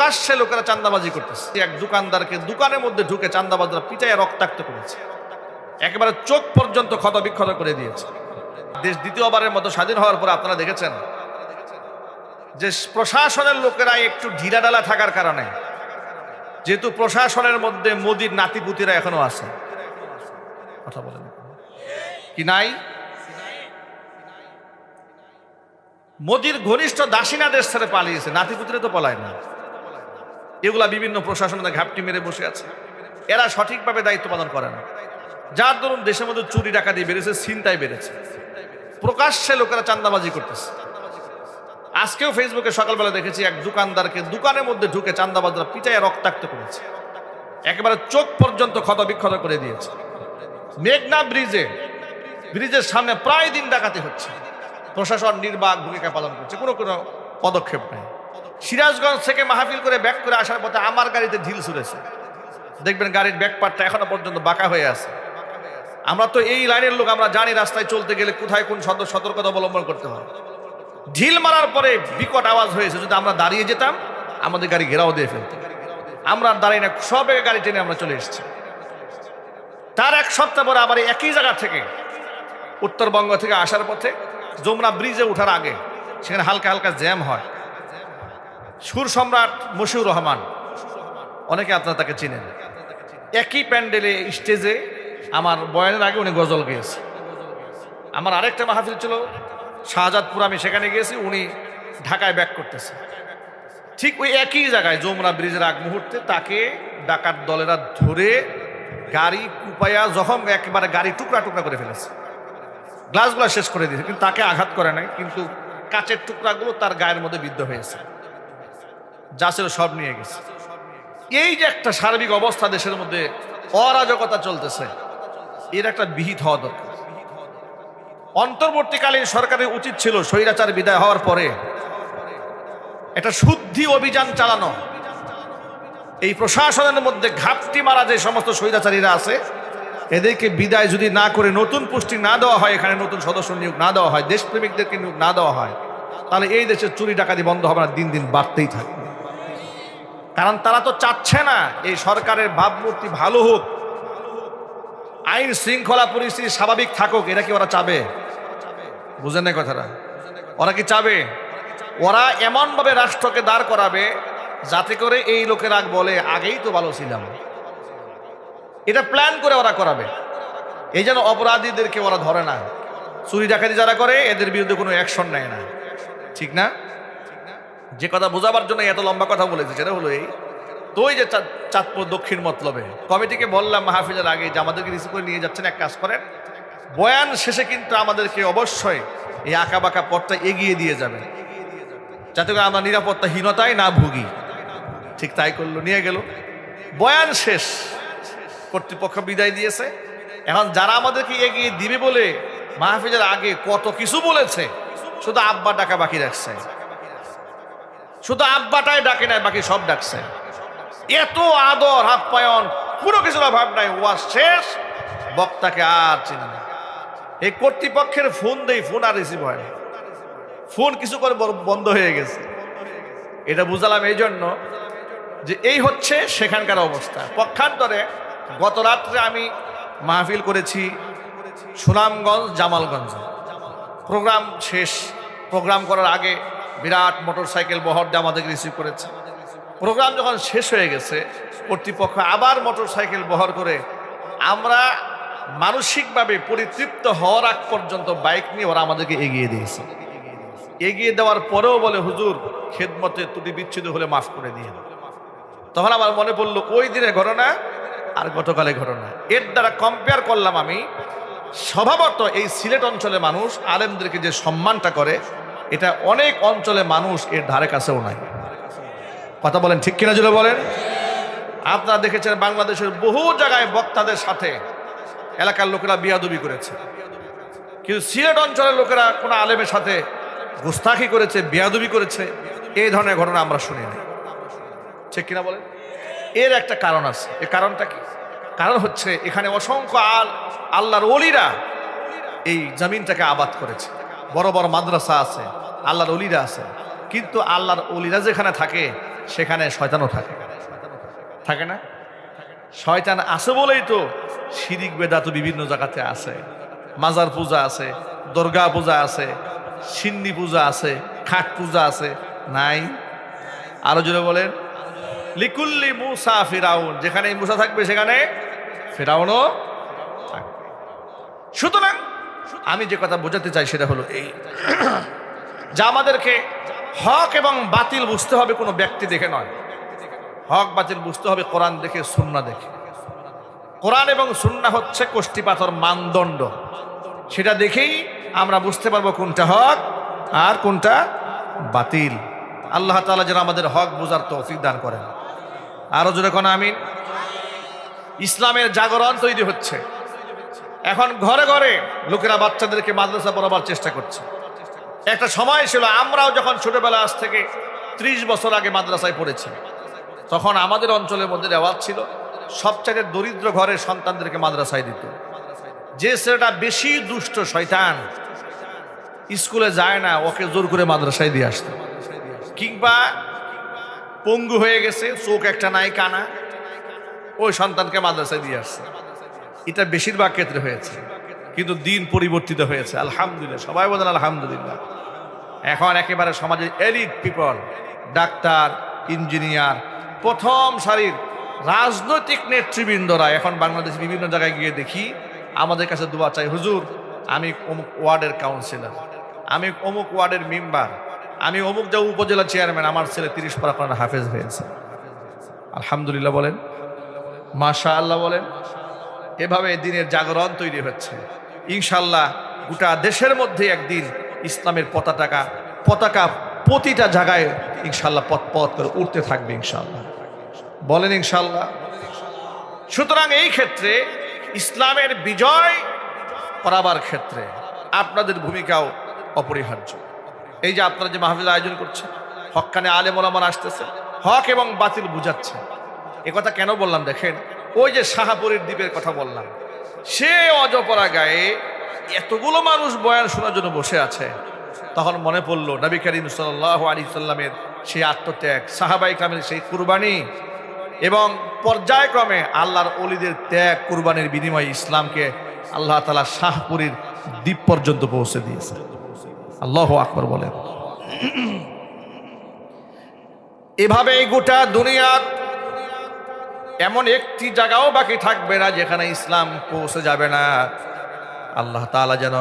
প্রকাশ্যে লোকেরা চান্দাবাজি করতেছে। এক দোকানদারকে দোকানের মধ্যে ঢুকে চান্দাবাজরা পিটাইয়া রক্তাক্ত করেছে। একেবারে চোখ পর্যন্ত ক্ষত বিক্ষত করে দিয়েছে। দেশ দ্বিতীয়বারের মতো স্বাধীন হওয়ার পর আপনারা দেখেছেন যে প্রশাসনের লোকেরা একটু ঢিলাডালা থাকার কারণে, যেহেতু প্রশাসনের মধ্যে মোদির নাতিপুতিরা এখনও আছে। কথা বলেন। কি নাই? মোদির ঘনিষ্ঠ দাসিনা দেশ ছেড়ে পালিয়েছে। নাতিপুতিরা তো পলায় না। এগুলা বিভিন্ন প্রশাসনের ঘাপটি মেরে বসে আছে। এরা সঠিকভাবে দায়িত্ব পালন করে না। যার দরুন দেশের মধ্যে চুরি, ডাকাতি বেড়েছে, ছিনতাই বেড়েছে। প্রকাশ্যে লোকেরা চান্দাবাজি করতেছে। আজকেও ফেসবুকে সকালবেলা দেখেছি এক দোকানদারকে দোকানের মধ্যে ঢুকে চান্দাবাজরা পিটাইয়া রক্তাক্ত করেছে। একেবারে চোখ পর্যন্ত ক্ষত বিক্ষত করে দিয়েছে। মেঘনা ব্রিজে, ব্রিজের সামনে প্রায় দিন ডাকাতি হচ্ছে। প্রশাসন নির্বাক ভূমিকা পালন করছে। কোনো কোনো পদক্ষেপ নেই। সিরাজগঞ্জ থেকে মাহফিল করে ব্যাক করে আসার পথে আমার গাড়িতে ঢিল ছুড়েছে। দেখবেন গাড়ির ব্যাক পার্টটা এখনও পর্যন্ত বাঁকা হয়ে আছে। আমরা তো এই লাইনের লোক, আমরা জানি রাস্তায় চলতে গেলে কোথায় কোন সতর্কতা অবলম্বন করতে হয়। ঢিল মারার পরে বিকট আওয়াজ হয়েছে, যদি আমরা দাঁড়িয়ে যেতাম, আমাদের গাড়ি ঘেরাও দিয়ে ফেলত। আমরা দাঁড়িয়ে না, সব গাড়ি টেনে আমরা চলে এসেছি। তার এক সপ্তাহ পরে আবার একই জায়গা থেকে, উত্তরবঙ্গ থেকে আসার পথে যমুনা ব্রিজে ওঠার আগে, সেখানে হালকা হালকা জ্যাম হয়। সুর সম্রাট মশিউর রহমান। অনেকে আপনারা তাকে চিনেন। একই প্যান্ডেলে, স্টেজে আমার বয়ানের আগে উনি গজল গেয়েছে। আমার আরেকটা মাহফিল ছিল, শাহজাদপুর আমি সেখানে গিয়েছি, উনি ঢাকায় ব্যাক করতেছে। ঠিক ওই একই জায়গায়, যমুনা ব্রিজের আগ মুহূর্তে তাকে ডাকাত দলেরা ধরে গাড়ি কুপাইয়া জখম, একেবারে গাড়ি টুকরা টুকরা করে ফেলেছে। গ্লাসগুলো শেষ করে দিয়েছে, কিন্তু তাকে আঘাত করে নাই, কিন্তু কাচের টুকরাগুলো তার গায়ের মধ্যে বিদ্ধ হয়েছে। যা ছিল সব নিয়ে গেছে। এই যে একটা সার্বিক অবস্থা দেশের মধ্যে অরাজকতা চলতেছে, এর একটা বিহিত হওয়া দরকার। অন্তর্বর্তীকালীন সরকারের উচিত ছিল স্বৈরাচার বিদায় হওয়ার পরে একটা শুদ্ধি অভিযান চালানো। এই প্রশাসনের মধ্যে ঘাপটি মারা যে সমস্ত স্বৈরাচারীরা আছে, এদেরকে বিদায় যদি না করে নতুন পুষ্টি না দেওয়া হয়, এখানে নতুন সদস্য নিয়োগ না দেওয়া হয়, দেশপ্রেমিকদেরকে নিয়োগ না দেওয়া হয়, তাহলে এই দেশের চুরি ডাকাতি বন্ধ হবে না, দিন দিন বাড়তেই থাকবে। কারণ তারা তো চাচ্ছে না এই সরকারের ভাবমূর্তি ভালো হোক। আইন শৃঙ্খলা পরিস্থিতি স্বাভাবিক থাকুক, এটা কি ওরা চাবে? বুঝেন না কথাটা? ওরা কি চাবে? ওরা এমনভাবে রাষ্ট্রকে দাঁড় করাবে যাতে করে এই লোকেরা বলে, আগেই তো ভালো ছিলাম। এটা প্ল্যান করে ওরা করাবে। এই যেন অপরাধীদেরকে ওরা ধরে না। চুরি ডাকাতি যারা করে, এদের বিরুদ্ধে কোনো অ্যাকশন নেয় না। ঠিক না? যে কথা বোঝাবার জন্য এত লম্বা কথা বলেছে, সেটা হলো এই। তো ওই যে চাঁদপুর দক্ষিণ মতলবে, কমিটিকে বললাম মাহফিলের আগে যে আমাদেরকে রিসিভ করে নিয়ে যাচ্ছেন, এক কাজ করেন। বয়ান শেষে কিন্তু আমাদেরকে অবশ্যই এই আঁকা বাঁকা পথটা এগিয়ে দিয়ে যাবেন। যাতে করে আমরা নিরাপত্তাহীনতায় না ভুগি। ঠিক তাই করল, নিয়ে গেল। বয়ান শেষ। কর্তৃপক্ষ বিদায় দিয়েছে। এখন যারা আমাদেরকে এগিয়ে দিবে বলে মাহফিলের আগে কত কিছু বলেছে, শুধু আব্বা ডাকা বাকি রাখছে। শুধু আব্বাটাই ডাকে নাই, বাকি সব ডাকছে। এত আদর আপ্যায়ন কোনো কিছু ভাব নাই ওয়া শেষ। বক্তাকে আর চিনি না। এই কর্তৃপক্ষের ফোন দেই, ফোন আর রিসিভ হয় না ফোন কিছু করে বন্ধ হয়ে গেছে। এটা বুঝালাম এই জন্য যে এই হচ্ছে সেখানকার অবস্থা। পক্ষান্তরে গত রাত্রে আমি মাহফিল করেছি সুনামগঞ্জ, জামালগঞ্জ। প্রোগ্রাম শেষ, প্রোগ্রাম করার আগে বিরাট মোটরসাইকেল বহর দিয়ে আমাদেরকে রিসিভ করেছে। প্রোগ্রাম যখন শেষ হয়ে গেছে, কর্তৃপক্ষ আবার মোটর সাইকেল বহর করে আমরা মানসিকভাবে পরিতৃপ্ত হওয়ার আগ পর্যন্ত বাইক নিয়ে ওরা আমাদেরকে এগিয়ে দিয়েছে। এগিয়ে দেওয়ার পরেও বলে, হুজুর, খেদমতে ত্রুটি বিচ্ছিন্ন হলে মাফ করে দিয়ে। তখন আমার মনে পড়ল, ওই দিনের ঘটনা আর গতকালের ঘটনা। এর দ্বারা কম্পেয়ার করলাম আমি, স্বভাবত এই সিলেট অঞ্চলে মানুষ আলেমদেরকে যে সম্মানটা করে এটা অনেক অঞ্চলে মানুষ এর ধারে কাছেও নাই। কথা বলেন ঠিক কিনা জুড়ে বলেন? আপনারা দেখেছেন বাংলাদেশের বহু জায়গায় বক্তাদের সাথে এলাকার লোকেরা বিয়াদবি করেছে। কিন্তু সিলেট অঞ্চলের লোকেরা কোনো আলেমের সাথে গুস্তাখি করেছে, বিয়াদবি করেছে, এই ধরনের ঘটনা আমরা শুনি না ঠিক কিনা বলেন? এর একটা কারণ আছে। এ কারণটা কি? কারণ হচ্ছে এখানে অসংখ্য আল, আল্লাহর অলিরা এই জমিনটাকে আবাদ করেছে। বড় বড় মাদ্রাসা আছে, আল্লাহর অলিরা আছে। কিন্তু আল্লাহর অলিরা যেখানে থাকে, সেখানে শয়তানও থাকে। থাকে না? শয়তান আছে বলেই তো শিরিক বেদা তো বিভিন্ন জায়গাতে আছে। মাজার পূজা আছে, দুর্গা পূজা আছে, সিন্নি পূজা আছে, খাট পূজা আছে। নাই? আরও জোরে বলেন। লিকুল্লি মুসা ফিরাউন, যেখানে মুসা থাকবে সেখানে ফেরাউনও থাকবে। সুতরাং আমি যে কথা বোঝাতে চাই সেটা হলো এই। যা আমাদেরকে হক এবং বাতিল বুঝতে হবে কোনো ব্যক্তি দেখে নয়। হক, বাতিল বুঝতে হবে কোরআন দেখে, সুন্না দেখে। কোরআন এবং সুন্না হচ্ছে কোষ্টি পাথর মানদণ্ড। সেটা দেখেই আমরা বুঝতে পারব কোনটা হক আর কোনটা বাতিল। আল্লাহ তাআলা যেন আমাদের হক বোঝার তৌফিক দান করেন। আরও জোরে কোন আমিন? ইসলামের জাগরণ তৈরি হচ্ছে। এখন ঘরে ঘরে লোকেরা বাচ্চাদেরকে মাদ্রাসা পড়াবার চেষ্টা করছে। একটা সময় ছিল, আমরাও যখন ছোটবেলা আজ থেকে ত্রিশ বছর আগে মাদ্রাসায় পড়েছি, তখন আমাদের অঞ্চলের মধ্যে রেওয়াজ ছিল, সবচাইতে দরিদ্র ঘরের সন্তানদেরকে মাদ্রাসায় দিত। যে ছেলেটা বেশি দুষ্ট শয়তান, স্কুলে যায় না, ওকে জোর করে মাদ্রাসায় দিয়ে আসতো। কিংবা পঙ্গু হয়ে গেছে, চোখ একটা নাই কানা, ওই সন্তানকে মাদ্রাসায় দিয়ে আসছে এটা বেশিরভাগ ক্ষেত্রে হয়েছে। কিন্তু দিন পরিবর্তিত হয়েছে। আলহামদুলিল্লাহ। সবাই বলেন আলহামদুলিল্লাহ। এখন একেবারে সমাজের এলিট পিপল, ডাক্তার, ইঞ্জিনিয়ার, প্রথম সারির রাজনৈতিক নেতৃবৃন্দরা এখন বাংলাদেশ বিভিন্ন জায়গায় গিয়ে দেখি, আমাদের কাছে দোয়া চাই, হুজুর, আমি অমুক ওয়ার্ডের কাউন্সিলর আমি অমুক ওয়ার্ডের মেম্বার আমি অমুক যা উপজেলা চেয়ারম্যান আমার ছেলে তিরিশ পারা হাফেজ হয়েছে। আলহামদুলিল্লাহ বলেন। মাশা আল্লাহ বলেন। এভাবে দিনের জাগরণ তৈরি হচ্ছে। ইনশাল্লাহ গোটা দেশের মধ্যে একদিন ইসলামের পতাকা পতাকা প্রতিটা জায়গায় ইনশাল্লাহ পথ পথ করে উঠতে থাকবে ইনশাল্লাহ বলেন ইনশাল্লাহ সুতরাং এই ক্ষেত্রে ইসলামের বিজয় করাবার ক্ষেত্রে আপনাদের ভূমিকাও অপরিহার্য। এই যে আপনারা যে মাহফিল আয়োজন করছেন হকানে আলেম ওলামান আসতেছে হক এবং বাতিল বুঝাচ্ছে কথা কেন বললাম দেখেন? ওই যে শাহাপুরের দ্বীপের কথা বললাম। সে অজপরা গায়ে এতগুলো মানুষ বয়ান শোনার জন্য বসে আছে। তখন মনে পড়ল, নবী করিম সাল্লাহ আলী সাল্লামের সেই আত্মত্যাগ, সাহাবাই কামের সেই কুরবানি এবং পর্যায়ক্রমে আল্লাহর অলিদের ত্যাগ, কুরবানির বিনিময়ে ইসলামকে আল্লাহ তালা শাহপুরীর দ্বীপ পর্যন্ত পৌঁছে দিয়েছে। আল্লাহ আকবর বলেন। এভাবে গোটা দুনিয়ার এমন একটি জায়গাও বাকি থাকবে না যেখানে ইসলাম পৌঁছে যাবে না। আল্লাহ তাআলা যেন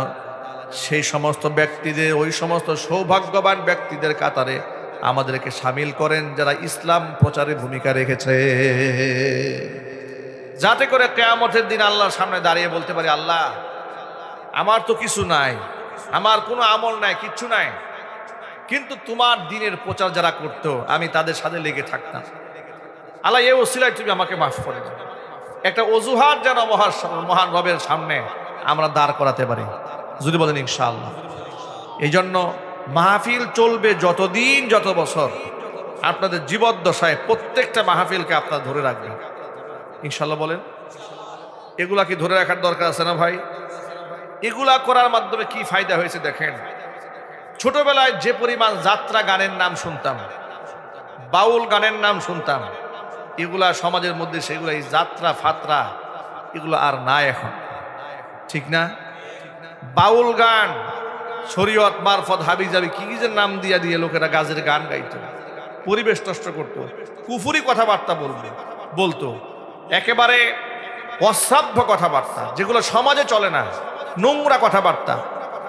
সেই সমস্ত ব্যক্তিদের, ওই সমস্ত সৌভাগ্যবান ব্যক্তিদের কাতারে আমাদেরকে সামিল করেন যারা ইসলাম প্রচারে ভূমিকা রেখেছে। যাতে করে কেয়ামতের দিন আল্লাহর সামনে দাঁড়িয়ে বলতে পারি, আল্লাহ, আমার তো কিছু নাই, আমার কোনো আমল নাই, কিচ্ছু নাই। কিন্তু তোমার দিনের প্রচার যারা করতো, আমি তাদের সাথে লেগে থাকতাম। আল্লাহ এ ওসিলায় তুমি আমাকে মাফ করে দাও। একটা অজুহাত যেন মহান মহান রবের সামনে আমরা দাঁড় করাতে পারি। যদি বলেন ইনশাআল্লাহ। এই জন্য মাহফিল চলবে যতদিন, যত বছর আপনাদের জীবদ্দশায় প্রত্যেকটা মাহফিলকে আপনারা ধরে রাখবেন। ইনশাল্লাহ বলেন, এগুলা কি ধরে রাখার দরকার আছে না ভাই? এগুলা করার মাধ্যমে কি ফায়দা হয়েছে দেখেন। ছোটবেলায় যে পরিমাণ যাত্রা গানের নাম শুনতাম, বাউল গানের নাম শুনতাম এগুলা সমাজের মধ্যে সেগুলো এই যাত্রা ফাত্রা, এগুলো আর না এখন। ঠিক না? বাউল গান, শরীয়ত মারফত হাবি যাবি কি যে নাম দিয়া দিয়ে লোকেরা গাজের গান গাইতো। পরিবেশ নষ্ট করতো। কুফুরি কথাবার্তা বলবে বলতো। একেবারে অশ্রাব্য কথাবার্তা, যেগুলো সমাজে চলে না। নোংরা কথাবার্তা,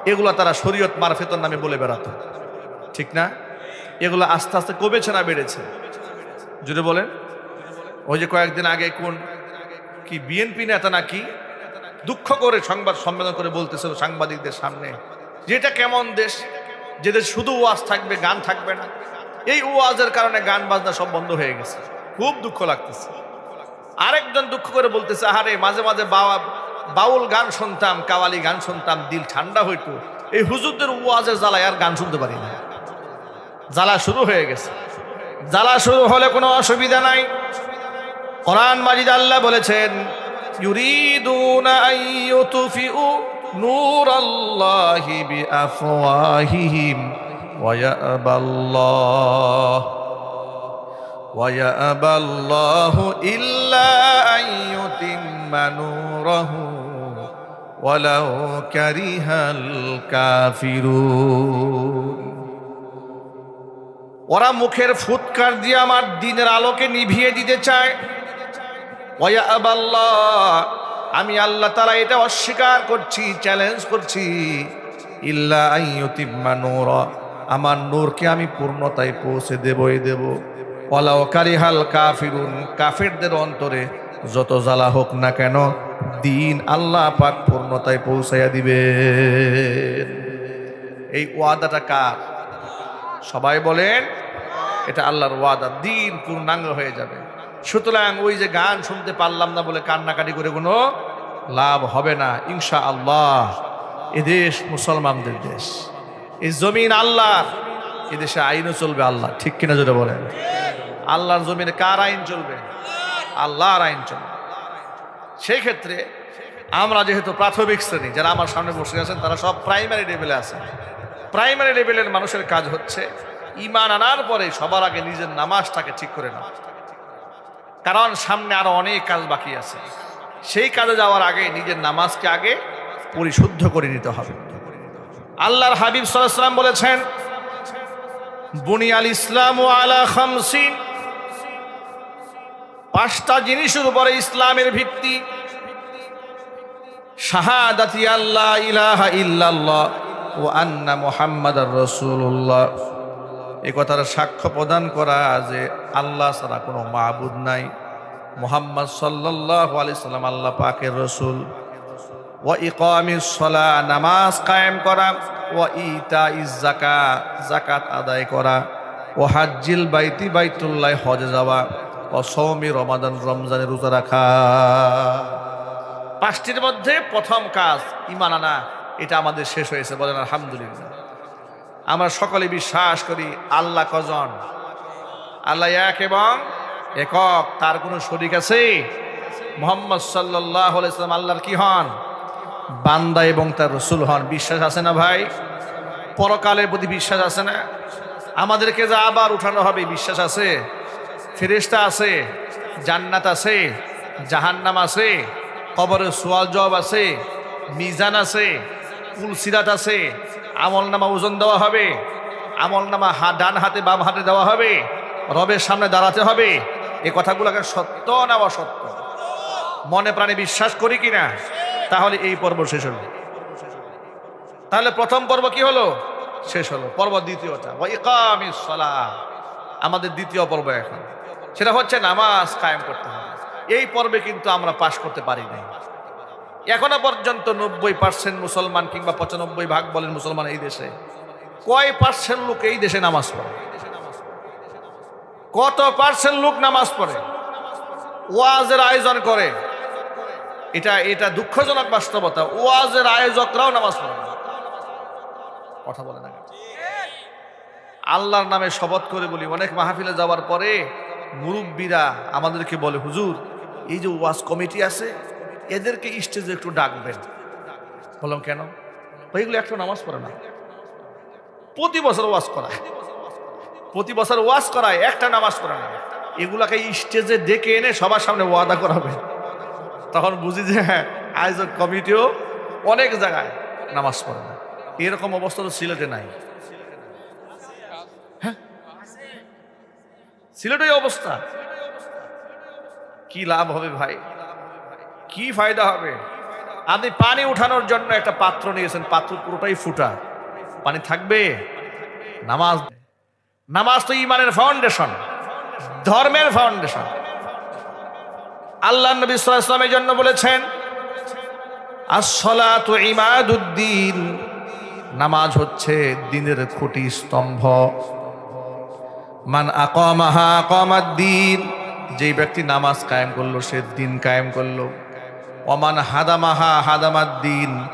এগুলো তারা শরীয়ত মারফেতর নামে বলে বেড়াতো। ঠিক না? এগুলো আস্তে আস্তে কমেছে না, বেড়েছে? যদি বলেন। ওই যে কয়েকদিন আগে কোন কি বিএনপি নেতা নাকি দুঃখ করে সংবাদ সম্মেলন করে বলতেছিল সাংবাদিকদের সামনে যে এটা কেমন দেশ, যে দেশ শুধু ওয়াজ থাকবে, গান থাকবে না। এই ওয়াজের কারণে গান বাজনা সব বন্ধ হয়ে গেছে। খুব দুঃখ লাগতেছে। আরেকজন দুঃখ করে বলতেছে আরে মাঝে মাঝে বাবা বাউল গান শুনতাম, কাওয়ালি গান শুনতাম, দিল ঠান্ডা হইতো। এই হুজুরদের ওয়াজের জ্বালায় আর গান শুনতে পারি না। জ্বালা শুরু হয়ে গেছে। জ্বালা শুরু হলে কোনো অসুবিধা নাই। কোরআন মাজিদ আল্লাহ বলেছেন ইউরিদুনা আইয়ুতফিউ নূরাল্লাহি বিআফওয়াহিহিম ওয়া ইয়াবাল্লাহ ويأبى الله إلا أن يتم نوره ولو كره الكافرون ওরা মুখের ফুৎকার দিয়ে আমার দিনের আলোকে নিভিয়ে দিতে চায় আমি আল্লাহ তারা এটা অস্বীকার করছি চ্যালেঞ্জ করছি। ইল্লা আইয়ুতিম্মা নূরা, আমার নূরকে আমি পূর্ণতায় পৌঁছে দেবই দেব। ওয়ালাও কারিহাল কাফিরুন, কাফেরদের অন্তরে যত জ্বালা হোক না কেন, দিন আল্লাহ পাক পূর্ণতায় পৌঁছাইয়া দিবে এই ওয়াদাটা কার? সবাই বলেন, এটা আল্লাহর ওয়াদা, দিন পূর্ণাঙ্গ হয়ে যাবে। সুতরাং ওই যে গান শুনতে পারলাম না বলে কান্নাকাটি করে কোনো লাভ হবে না ইনশা আল্লাহ এদেশ মুসলমানদের দেশ। এই জমিন আল্লাহর। এদেশে আইনও চলবে আল্লাহ ঠিক কিনা যেটা বলেন? আল্লাহর জমিনে কার আইন চলবে? আল্লাহর আইন চলবে। সেই ক্ষেত্রে আমরা যেহেতু প্রাথমিক শ্রেণি, যারা আমার সামনে বসে আছেন, তারা সব প্রাইমারি লেভেলে আছেন প্রাইমারি লেভেলের মানুষের কাজ হচ্ছে ইমান আনার পরে সবার আগে নিজের নামাজটাকে ঠিক করে নেওয়া কারণ সামনে আরও অনেক কাজ বাকি আছে। সেই কাজে যাওয়ার আগে নিজের নামাজকে আগে পরিশুদ্ধ করে নিতে হবে। আল্লাহর হাবিব সাল্লাম বলেছেন বুনিয়াল ইসলাম ও আলা খামসিন। পাঁচটা জিনিসের উপরে ইসলামের ভিত্তি। শাহাদাতি আল্লাহ ইলাহা ইল্লাল্লাহ ও আন্না মোহাম্মদ রসুল্লাহ এ কথার সাক্ষ্য প্রদান করা যে আল্লাহ ছাড়া কোনো মাহবুদ নাই। মোহাম্মদ সাল্লাহ আলি সাল্লাম আল্লাহ পাকের রসুল। ও ইকামিসলা নামাজ কায়েম করা। ও ইতা ইজাকা জাকাত আদায় করা। ও হাজ্জিল বাইতি, বাইতুল্লাহ হজে যাওয়া। ও সৌমি রমাদান রমজানের রোজা রাখা। পাঁচটির মধ্যে প্রথম কাজ ইমান আনা। এটা আমাদের শেষ হয়েছে, বলেন আলহামদুলিল্লাহ। আমরা সকলে বিশ্বাস করি, আল্লাহ কজন? আল্লাহ এক এবং একক, তার কোনো শরিক আছে? মোহাম্মদ সাল্লাহ ইসলাম আল্লাহর কি হন? বান্দা এবং তার রসুল হন। বিশ্বাস আছে না ভাই? পরকালের প্রতি বিশ্বাস আছে না? আমাদেরকে যা আবার উঠানো হবে, বিশ্বাস আছে? ফেরেস্তা আছে? জান্নাত আছে? জাহান্নাম আছে? কবরে সোয়াল জব আছে? মিজান আছে? কুলসিরাত আছে? আমল নামা ওজন দেওয়া হবে। আমল নামা হা ডান হাতে, বাম হাতে দেওয়া হবে। রবের সামনে দাঁড়াতে হবে। এ কথাগুলোকে সত্য না অসত্য? মনে প্রাণে বিশ্বাস করি কিনা তাহলে এই পর্ব শেষ হলো। তাহলে প্রথম পর্ব কি হলো? শেষ হলো। পর্ব দ্বিতীয়টা। আমাদের দ্বিতীয় পর্ব এখন। সেটা হচ্ছে নামাজ কায়েম করতে হবে। এই পর্বে কিন্তু আমরা পাশ করতে পারি নাই। এখনও পর্যন্ত নব্বই পার্সেন্ট মুসলমান কিংবা পঁচানব্বই ভাগ বলেন মুসলমান এই দেশে। কয় পার্সেন্ট লোক এই দেশে নামাজ পড়ে? কত পার্সেন্ট লোক নামাজ পড়ে? ওয়াজের আয়োজন করে। এটা এটা দুঃখজনক বাস্তবতা। ওয়াজের আয়োজকরাও নামাজ পড়ে কথা বলে না আল্লাহর নামে শপথ করে বলি, অনেক মাহফিলে যাওয়ার পরে মুরব্বীরা আমাদেরকে বলে, হুজুর, এই যে ওয়াজ কমিটি আছে এদেরকে স্টেজে একটু ডাকবেন বললাম, কেন? ওইগুলো একটা নামাজ পড়ে না। প্রতি বছর ওয়াজ করায়। প্রতি বছর ওয়াজ করায়, একটা নামাজ পড়ে না। এগুলাকে স্টেজে ডেকে এনে সবার সামনে ওয়াদা করাবে। তখন বুঝি যে হ্যাঁ আয়োজক কমিটিও অনেক জায়গায় নামাজ পড়ে না। এরকম অবস্থা তো সিলেটে নাই। হ্যাঁ? সিলেটের অবস্থা। কি লাভ হবে ভাই? কি ফায়দা হবে? আপনি পানি উঠানোর জন্য একটা পাত্র নিয়েছেন, পাত্র পুরোটাই ফুটা। পানি থাকবে? নামাজ নামাজ তো ইমানের ফাউন্ডেশন ধর্মের ফাউন্ডেশন আল্লাহ নবী ওয়াসাল্লামের জন্য বলেছেন, আসসালাতু ইমাদুদ্দিন নামাজ হচ্ছে দিনের খুঁটি স্তম্ভ। মান আকামাহা আকামাদ্দিন যেই ব্যক্তি নামাজ কায়েম করল, সে দিন কায়েম করল। অমান হাদামাহা হাদামাদ্দিন,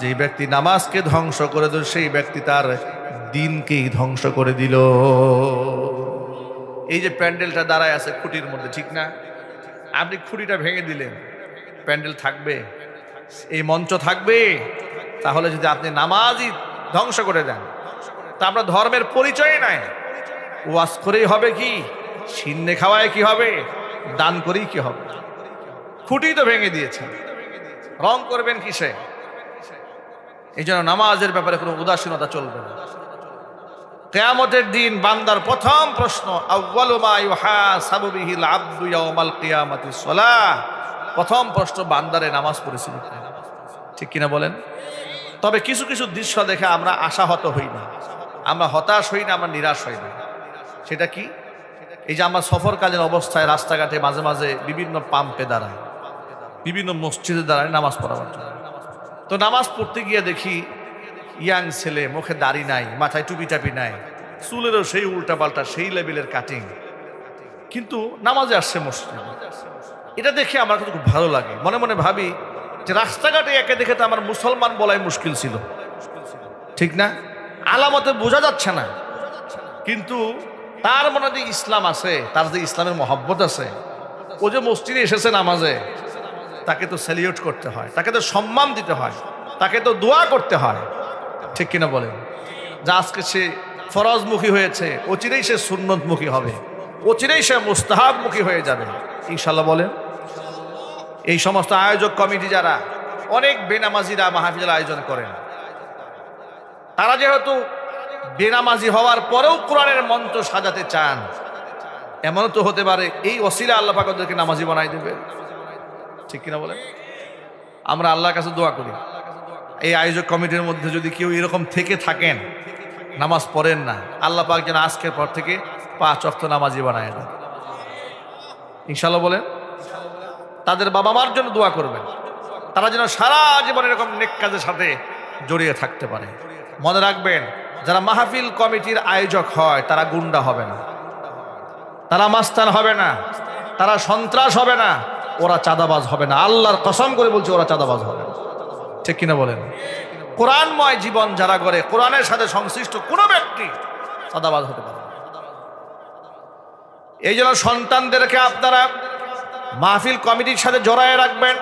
যেই ব্যক্তি নামাজকে ধ্বংস করে দিল, সেই ব্যক্তি তার দিনকেই ধ্বংস করে দিল। এই যে প্যান্ডেলটা দাঁড়ায় আছে খুঁটির মধ্যে, ঠিক না? আপনি খুঁটিটা ভেঙে দিলেন, প্যান্ডেল থাকবে, এই মঞ্চ থাকবে, তাহলে যদি আপনি নামাজই ধ্বংস করে দেন, তা আমরা ধর্মের পরিচয় নাই। ওয়াজ করেই হবে কি? ছিন্নে খাওয়ায় কি হবে? দান করেই কি হবে? খুঁটি তো ভেঙে দিয়েছেন রং করবেন কিসে? এই জন্য নামাজের ব্যাপারে কোনো উদাসীনতা চলবে না। কেয়ামতের দিন বান্দার প্রথম প্রশ্ন প্রথম প্রশ্ন, বান্দারে নামাজ পড়েছিল? ঠিক কিনা বলেন? তবে কিছু কিছু দৃশ্য দেখে আমরা আশাহত হই না। আমরা হতাশ হই না, আমরা নিরাশ হই না। সেটা কি? এই যে আমরা সফরকালীন অবস্থায় রাস্তাঘাটে মাঝে মাঝে বিভিন্ন পাম্পে দাঁড়াই। বিভিন্ন মসজিদে দাঁড়ায় নামাজ পড়াবার জন্য। তো নামাজ পড়তে গিয়ে দেখি ইয়াং ছেলে, মুখে দাড়ি নাই, মাথায় টুপি টাপি নাই, চুলেরও সেই উল্টা পাল্টা সেই লেভেলের কাটিং কিন্তু নামাজে আসছে মসজিদে। এটা দেখে আমার কিন্তু খুব ভালো লাগে। মনে মনে ভাবি যে রাস্তাঘাটে একে দেখে তো আমার মুসলমান বলাই মুশকিল ছিল। ঠিক না? আলামতে বোঝা যাচ্ছে না। কিন্তু তার মনে যে ইসলাম আছে, তার যে ইসলামের মহব্বত আছে, ও যে মসজিদে এসেছে নামাজে তাকে তো স্যালিউট করতে হয়, তাকে তো সম্মান দিতে হয়, তাকে তো দোয়া করতে হয়। ঠিক কিনা বলেন? যে আজকে সে ফরজমুখী হয়েছে, অচিরেই সে সুন্নতমুখী হবে, অচিরেই সে মুস্তাহাবমুখী হয়ে যাবে। ইনশাল্লাহ বলেন? এই সমস্ত আয়োজক কমিটি যারা, অনেক বেনামাজিরা মাহফিলের আয়োজন করেন। তারা যেহেতু বেনামাজি হওয়ার পরেও কোরআনের মন্ত্র সাজাতে চান, এমনও তো হতে পারে এই অসিলা আল্লাহ পাক ওদেরকে নামাজি বানাই দেবে। ঠিক কিনা বলেন? আমরা আল্লাহর কাছে দোয়া করি। এই আয়োজক কমিটির মধ্যে যদি কেউ এরকম থেকে থাকেন, নামাজ পড়েন না, আল্লাহ পাক যেন আজকের পর থেকে পাঁচ অক্ত নামাজি বানায় দেন। ইনশাল্লাহ বলেন, তাদের বাবা মার জন্য দোয়া করবেন। তারা যেন সারা জীবন এরকম নেক কাজের সাথে জড়িয়ে থাকতে পারে। মনে রাখবেন, যারা মাহফিল কমিটির আয়োজক হয়, তারা গুন্ডা হবে না। তারা মাস্তান হবে না। তারা সন্ত্রাস হবে না। ওরা চাঁদাবাজ হবে না। আল্লাহর কসম করে বলছে ওরা চাঁদাবাজ হবে না। ঠিক কিনা বলেন? কোরআনময় জীবন যারা করে কোরআনের সাথে সংশ্লিষ্ট কোনো ব্যক্তি চাঁদাবাজ হতে পারে এই জন্য সন্তানদেরকে আপনারা মাহফিল কমিটির সাথে জড়ায় রাখবেন।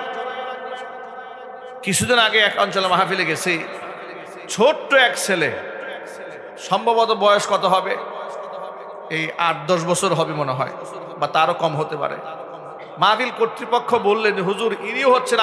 কিছুদিন আগে এক অঞ্চলে মাহফিলে গেছি। ছোট্ট এক ছেলে সম্ভবত বয়স কত হবে? এই আট দশ বছর হবে মনে হয় বা তারও কম হতে পারে। মাহফিল কর্তৃপক্ষ বললেন হুজুর ইনিও হচ্ছেন